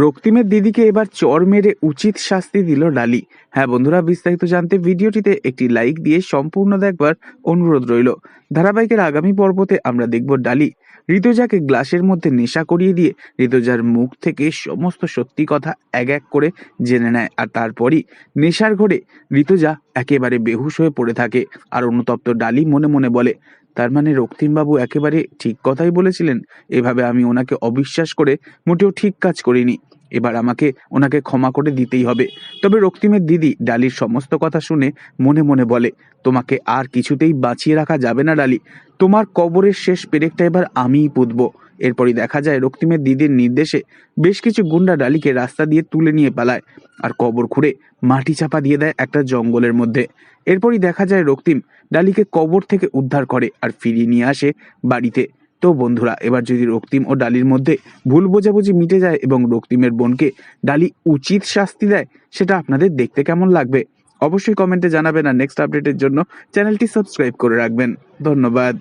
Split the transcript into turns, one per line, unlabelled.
রক্তিমের দিদিকে এবার চর মেরে উচিত শাস্তি দিল ডালি। হ্যাঁ বন্ধুরা, বিস্তারিত জানতে ভিডিওটিতে একটি লাইক দিয়ে সম্পূর্ণ দেখবার অনুরোধ রইল। ধারাবাহিকের আগামী পর্বতে আমরা দেখব ডালি। ঋতুজাকে গ্লাসের মধ্যে নেশা করিয়ে দিয়ে ঋতুজার মুখ থেকে সমস্ত সত্যি কথা এক এক করে জেনে নেয় আর তারপরই নেশার ঘরে ঋতুজা একেবারে বেহুশ হয়ে পড়ে থাকে। আর অনুতপ্ত ডালি মনে মনে বলে তার মানে রক্তিমবাবু একেবারে ঠিক কথাই বলেছিলেন। এভাবে আমি ওনাকে অবিশ্বাস করে মোটেও ঠিক কাজ করিনি। এবার আমাকে ওনাকে ক্ষমা করে দিতেই হবে। তবে রক্তিমের দিদি ডালির সমস্ত কথা শুনে মনে মনে বলে, তোমাকে আর কিছুতেই বাঁচিয়ে রাখা যাবে না ডালি। তোমার কবরের শেষ পেরেকটা এবার আমিই পুঁতব। এরপরই দেখা যায় রক্তিমের দিদির নির্দেশে বেশ কিছু গুন্ডা ডালিকে রাস্তা দিয়ে তুলে নিয়ে পালায় আর কবর খুঁড়ে মাটি চাপা দিয়ে দেয় একটা জঙ্গলের মধ্যে। এরপরই দেখা যায় রক্তিম ডালিকে কবর থেকে উদ্ধার করে আর ফিরিয়ে নিয়ে আসে বাড়িতে। তো বন্ধুরা, এবার যদি রক্তিম ও ডালির মধ্যে ভুল বোঝাবুঝি মিটে যায় এবং রক্তিমের বোনকে ডালি উচিত শাস্তি দেয়, সেটা আপনাদের দেখতে কেমন লাগবে? অবশ্যই কমেন্টে জানাবেন আর নেক্সট আপডেটের জন্য চ্যানেলটি সাবস্ক্রাইব করে রাখবেন। ধন্যবাদ।